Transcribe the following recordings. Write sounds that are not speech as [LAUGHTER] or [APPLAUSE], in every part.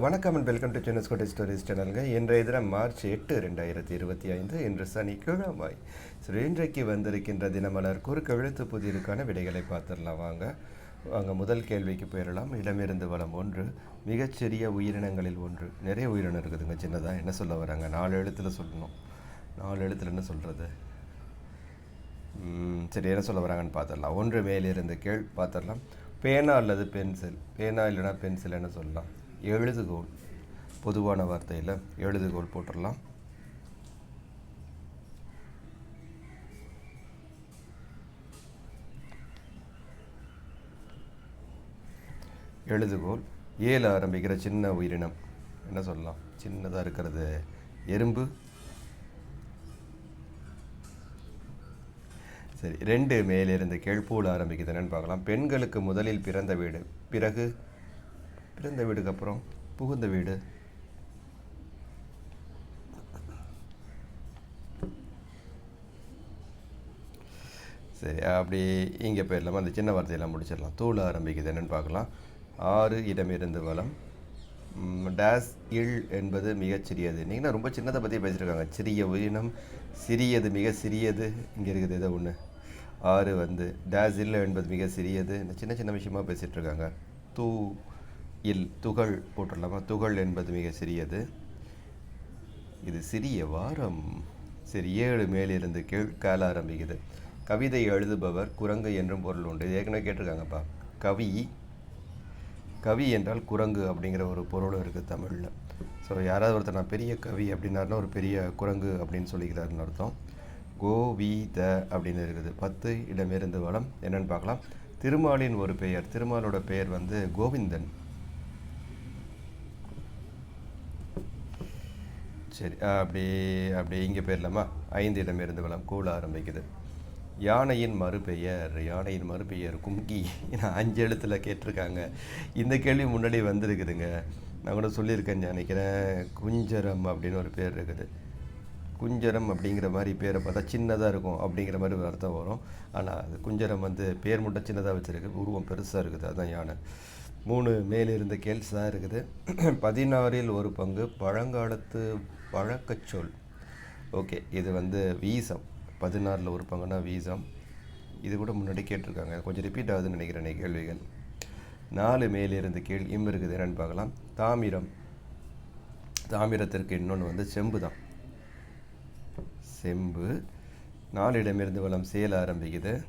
வணக்கம் and welcome to சென்னஸ் கோட்டை stories சேனலுங்க இன்றைய தினம் மார்ச் எட்டு ரெண்டாயிரத்தி இருபத்தி ஐந்து. இன்று சனிக்கிழமை ஸோ இன்றைக்கு வந்திருக்கின்ற தினமலர் குறுக்கெழுத்து புதிருக்கான விடைகளை பார்த்துடலாம். வாங்க வாங்க முதல் கேள்விக்கு போயிடலாம். இடமிருந்து வளம் ஒன்று மிகச்சிறிய உயிரினங்களில் ஒன்று. நிறைய உயிரினம் இருக்குதுங்க சின்னதாக என்ன சொல்ல வராங்க? நாலு எழுத்தில் சொல்லணும். நாலு எழுத்தில் என்ன சொல்கிறது சரி என்ன சொல்ல வராங்கன்னு பார்த்துடலாம். ஒன்று மேலிருந்து கேள் பார்த்துடலாம். பேனா அல்லது பென்சில். பேனா இல்லைன்னா பென்சில் என்ன சொல்லலாம்? எழுதுகோல் பொதுவான வார்த்தையில் எழுதுகோல் போட்டுடலாம் எழுதுகோல் ஏல ஆரம்பிக்கிற சின்ன உயிரினம். என்ன சொல்லலாம்? சின்னதாக இருக்கிறது. எறும்பு. சரி ரெண்டு மேலிருந்து கீழ்ப்பூல் ஆரம்பிக்குது என்னன்னு பார்க்கலாம். பெண்களுக்கு முதலில் பிறந்த வீடு. பிறகு பிறந்த வீடுக்கு அப்புறம் புகுந்த வீடு. சரி அப்படி இங்கே போயிடலாமா? அந்த சின்ன வார்த்தையெல்லாம் முடிச்சிடலாம். தூள் ஆரம்பிக்குது என்னன்னு பார்க்கலாம். ஆறு இடமிருந்து வளம் டேஸ் இல் என்பது மிகச்சிறியது நீங்கள் ரொம்ப சின்னதை பற்றி பேசியிருக்காங்க. சிறிய உயிரினம் சிறியது மிக சிறியது. இங்கே இருக்குது ஏதோ ஒன்று ஆறு வந்து டேஸ் இல் என்பது மிக சிறியது. இந்த சின்ன சின்ன விஷயமாக பேசிகிட்டு இருக்காங்க. தூ இல் துகள் போட்டுடலாமா துகள் என்பது மிக சிறியது. இது சிறிய வாரம். சரி ஏழு மேலிருந்து கீழ் கால ஆரம்பிக்குது. கவிதை எழுதுபவர் குரங்கு என்றும் பொருள் உண்டு. இது ஏற்கனவே கேட்டிருக்காங்கப்பா. கவி கவி என்றால் குரங்கு அப்படிங்கிற ஒரு பொருள் இருக்குது தமிழில். ஸோ யாராவது ஒருத்தர் நான் பெரிய கவி அப்படின்னாருன்னா ஒரு பெரிய குரங்கு அப்படின்னு சொல்லிக்கிறாருன்னு அர்த்தம். கோவித அப்படின்னு இருக்குது. பத்து இடமிருந்து வளம். என்னென்னு பார்க்கலாம். திருமாலின் ஒரு பெயர். திருமாலோட பெயர் வந்து கோவிந்தன். சரி அப்படி அப்படி இங்கே போயிடலாமா? ஐந்து இடமிருந்து வளம் கூல ஆரம்பிக்குது. யானையின் மறுபெயர் யானையின் மறுபெயர் கும்கி. ஏன்னா அஞ்சு எழுத்தில் கேட்டிருக்காங்க. இந்த கேள்வி முன்னாடி வந்திருக்குதுங்க. நான் கூட சொல்லியிருக்கேன் நினைக்கிறேன். குஞ்சரம் அப்படின்னு ஒரு பேர் இருக்குது. குஞ்சரம் அப்படிங்கிற மாதிரி பேரை பார்த்தா சின்னதாக இருக்கும் அப்படிங்கிற மாதிரி ஒரு அர்த்தம் வரும். ஆனால் அது குஞ்சரம் வந்து பேர் மட்டும் சின்னதாக வச்சுருக்கு. உருவம் பெருசாக இருக்குது. அதுதான் யானை. மூணு மேலிருந்த கேள்ஸாக இருக்குது. [CLEARS THROAT] பதினாறில் ஒரு பங்கு பழங்காலத்து வழக்கச் சொல் ஓகே இது வந்து வீசம். பதினாறில் ஒரு பங்குனா வீசம். இது கூட முன்னாடி கேட்டிருக்காங்க. கொஞ்சம் ரிப்பீட் ஆகுதுன்னு நினைக்கிறேன் கேள்விகள். நாலு மேலிருந்து கீழ் இம் இருக்குது என்னென்னு பார்க்கலாம். தாமிரம். தாமிரத்திற்கு இன்னொன்று வந்து செம்பு தான். செம்பு. நாலிடமிருந்து வளம் சேல ஆரம்பிக்குது.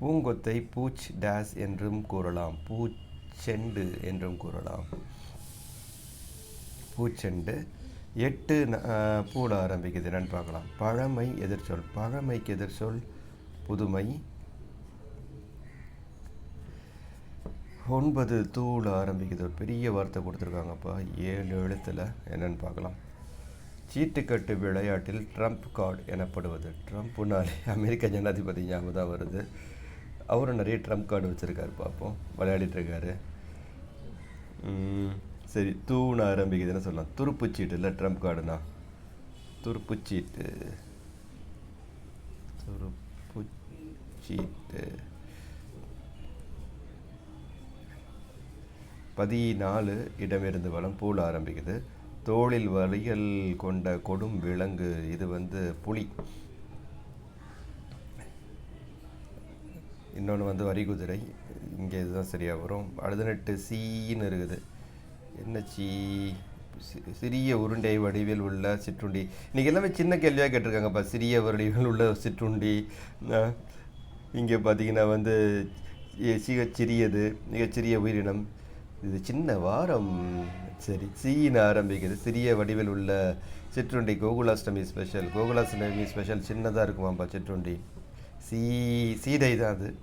பூங்கொத்தை பூச் டேஸ் என்றும் கூறலாம். பூச்செண்டு என்றும் கூறலாம். பூச்செண்டு எட்டு பூட ஆரம்பிக்குது. என்னன்னு பார்க்கலாம். பழமை எதிர்ச்சொல் பழமைக்கு எதிர்ச்சொல் புதுமை. ஒன்பது தூள் ஆரம்பிக்குது. ஒரு பெரிய வார்த்தை கொடுத்துருக்காங்கப்பா. ஏழு எழுத்தில் என்னன்னு பார்க்கலாம். சீட்டுக்கட்டு விளையாட்டில் ட்ரம்ப் கார்டு எனப்படுவது. ட்ரம்ப்புனாலே அமெரிக்க ஜனாதிபதி ஞாபகம் தான் வருது. அவரும் நிறைய ட்ரம்ப் கார்டு வச்சுருக்காரு பார்ப்போம். விளையாடிட்டுருக்காரு சரி தூண ஆரம்பிக்குதுன்னு சொல்லலாம். துருப்புச்சீட்டு இல்லை ட்ரம்ப் கார்டுனா? துருப்புச்சீட்டு. துருப்புச்சீட்டு. பதினாலு இடமிருந்து வளம் பூல ஆரம்பிக்குது. தோளில் வலிகள் கொண்ட கொடும் விலங்கு இது வந்து புலி. இன்னொன்று வந்து வரிகுதிரை இங்கே இதுதான் சரியாக வரும். பதினெட்டு சீன்னு இருக்குது. என்ன சீ சிறிய உருண்டை வடிவில் உள்ள சிற்றுண்டி. இன்றைக்கி எல்லாமே சின்ன கேள்வியாக கேட்டிருக்காங்கப்பா. சிறிய வடிவில் உள்ள சிற்றுண்டி. இங்கே பார்த்தீங்கன்னா வந்து எ- சிக சிறியது மிகச்சிறிய உயிரினம். இது சின்ன வாரம். சரி சீன்னு ஆரம்பிக்குது. சிறிய வடிவில் உள்ள சிற்றுண்டி. கோகுலாஷ்டமி ஸ்பெஷல். கோகுலாஷ்டமி ஸ்பெஷல் சின்னதாக இருக்குமாப்பா சிற்றுண்டி. சீ சீதை தான் அது.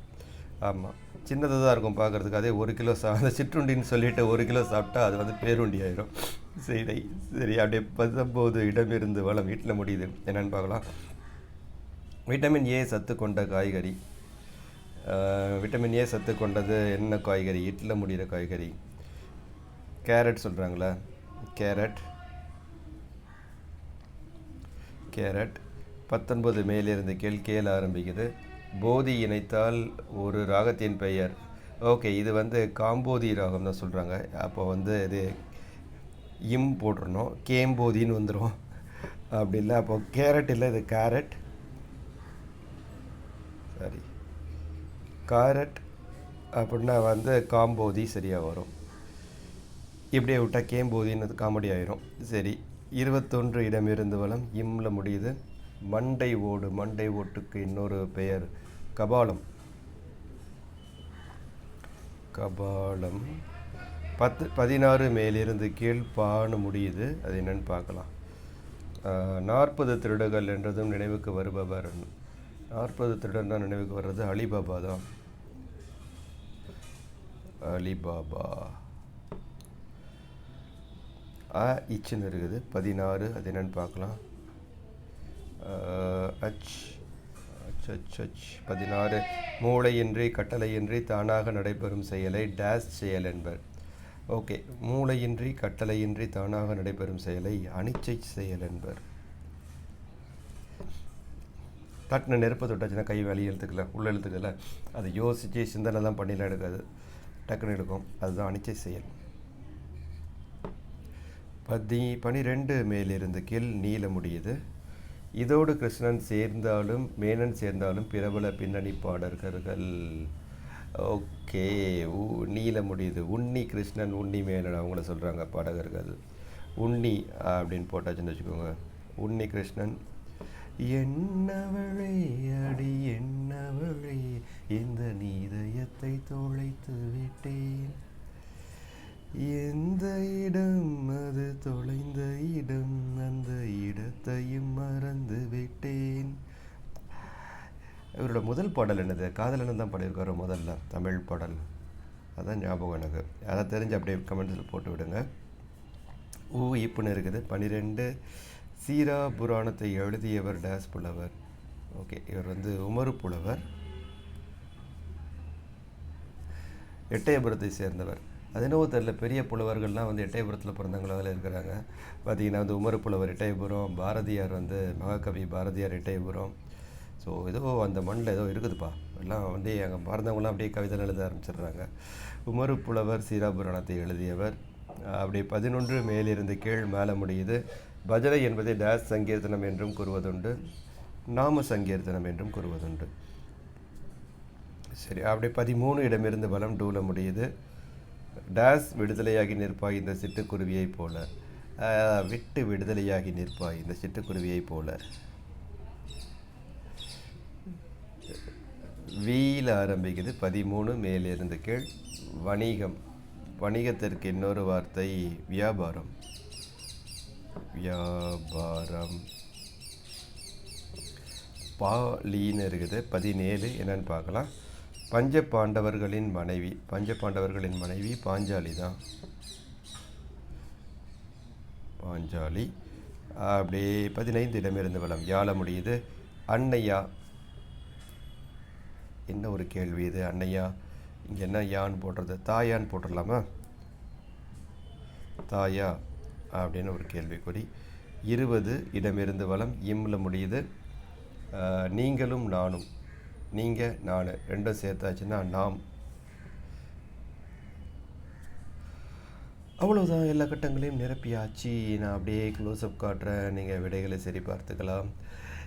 ஆமாம் சின்னதாக தான் இருக்கும் பார்க்குறதுக்கு. அதே ஒரு கிலோ சா அந்த சிற்றுண்டின்னு சொல்லிட்டு ஒரு கிலோ சாப்பிட்டா அது வந்து பேருண்டி ஆயிரும். சரி சரி அப்படியே பத்தொம்போது இடமிருந்து வளம் வீட்டில் முடியுது. என்னென்னு பார்க்கலாம். விட்டமின் ஏ சத்து கொண்ட காய்கறி. விட்டமின் ஏ சத்து கொண்டது என்ன காய்கறி? இட்டில் முடிகிற காய்கறி. கேரட் சொல்கிறாங்களா கேரட். கேரட். பத்தொன்பது மேலேருந்து கேள் கேள் ஆரம்பிக்குது. போதி இணைத்தால் ஒரு ராகத்தின் பெயர். ஓகே இது வந்து காம்போதி ராகம் தான் சொல்கிறாங்க அப்போ வந்து இது இம் போட்டுருணும் கேம்போதின்னு வந்துடும் அப்படி இல்லை அப்போ கேரட் இல்லை இது கேரட். சாரி. கேரட் அப்படின்னா வந்து காம்போதி சரியாக வரும். இப்படியே விட்டால் கேம்போதின்னு காமெடி ஆயிரும். சரி இருபத்தொன்று இடம் இருந்து வளம் இம்மில் முடியுது. மண்டை ஓடு மண்டை ஓட்டுக்கு இன்னொரு பெயர். கபாலம். கபாலம். பத்து பதினாறு மேலிருந்து கீழ் பான்னு முடியுது. அது என்னன்னு பார்க்கலாம். நாற்பது திருடர்கள் என்றதும் நினைவுக்கு வருபவர். நாற்பது திருடன் தான் நினைவுக்கு வர்றது. அலிபாபா தான். அலிபாபா. அ இச்சுன்னு இருக்குது. பதினாறு அது என்னன்னு பார்க்கலாம். அச் அச் அச் பதினாறு. மூளையின்றி கட்டளையின்றி தானாக நடைபெறும் செயலை டேஸ் செயல் என்பர். ஓகே. மூளையின்றி கட்டளையின்றி தானாக நடைபெறும் செயலை அனிச்சை செயல் என்பர். டக்குன்னு நெருப்பு தொட்டாச்சுன்னா கை வெளியே எழுத்துக்கல உள்ள எழுத்துக்கல அதை யோசித்து சிந்தனை தான் பண்ணிலாம் எடுக்காது. டக்குன்னு எடுக்கும். அதுதான் அனிச்சை செயல். பதி பனிரெண்டு மேலிருந்து கீழ் நீள முடியுது இதோடு கிருஷ்ணன் சேர்ந்தாலும் மேனன் சேர்ந்தாலும் பிரபல பின்னணி பாடகர்கள். ஓகே ஊ நீல முடியுது. உன்னி கிருஷ்ணன் உன்னி மேனன் அவங்கள சொல்கிறாங்க பாடகர்கள். உன்னி அப்படின்னு போட்டாச்சுன்னு வச்சுக்கோங்க. உன்னி கிருஷ்ணன் என்னவளே அடி என்னவளே இந்த நீதயத்தை தொலைத்து விட்டேன். எந்த இடம் அது தொலைந்த இடம். அந்த இடத்தையும் மறந்து விட்டேன் இவரோட முதல் பாடல் என்னது? காதலன் தான் பாடியிருக்காரு முதல்ல? தமிழ் பாடல். அதான் ஞாபகம் எனக்கு. அதை தெரிஞ்சு அப்படியே கமெண்ட்ஸில் போட்டு விடுங்க. ஊ இப்புன்னு இருக்குது. பன்னிரெண்டு சீரா புராணத்தை எழுதியவர் டேஸ் புலவர். ஓகே இவர் வந்து உமரு புலவர். எட்டயபுரத்தை சேர்ந்தவர். அது என்னவோ தெரில பெரிய புலவர்கள்லாம் வந்து எட்டயபுரத்தில் பிறந்தவங்களாவில் இருக்கிறாங்க. பார்த்தீங்கன்னா வந்து உமரு புலவர் எட்டயபுரம் பாரதியார் வந்து மகாகவி பாரதியார் எட்டயபுரம். ஸோ ஏதோ அந்த மண்ணில் ஏதோ இருக்குதுப்பா. எல்லாம் வந்து அங்கே பறந்தவங்களாம் அப்படியே கவிதை எழுத ஆரம்பிச்சிடுறாங்க. உமரு புலவர் சீராபுராணத்தை எழுதியவர். அப்படி பதினொன்று மேலிருந்து கீழ் மேலே முடியுது. பஜனை என்பதை டேஸ் சங்கீர்த்தனம் என்றும் கூறுவதுண்டு. நாம சங்கீர்த்தனம் என்றும் கூறுவதுண்டு. சரி அப்படி பதிமூணு இடமிருந்து பலம் டூல முடியுது. டேஸ் விடுதலையாகி நிற்பாய் இந்த சிட்டுக்குருவியைப் போல. விட்டு விடுதலையாகி நிற்பாய் இந்த சிட்டுக்குருவியைப் போல. வீல ஆரம்பிக்குது. பதிமூணு மேலிருந்து கீழ் வணிகம். வணிகத்திற்கு இன்னொரு வார்த்தை வியாபாரம். வியாபாரம். பாலின்னு இருக்குது. பதினேழு என்னன்னு பார்க்கலாம். பஞ்ச பாண்டவர்களின் மனைவி. பஞ்ச பாண்டவர்களின் மனைவி பாஞ்சாலி தான். பாஞ்சாலி. அப்படியே பதினைந்து இடமிருந்து வளம் யாழ முடியுது அன்னையா. என்ன ஒரு கேள்வி இது? அன்னையா இங்கே என்ன யான்னு போடுறது? தாயான்னு போட்டுடலாமா? தாயா அப்படின்னு ஒரு கேள்விக்குறி. இருபது இடமிருந்து வளம் இம்மில் முடியுது. நீங்களும் நானும். நீங்கள் நான். ரெண்டும் சேர்த்தாச்சுன்னா நாம். அவ்வளோதான் எல்லா கட்டங்களையும் நிரப்பியாச்சு. நான் அப்படியே க்ளோஸ்அப் காட்டுறேன். நீங்கள் விடைகளை சரி பார்த்துக்கலாம்.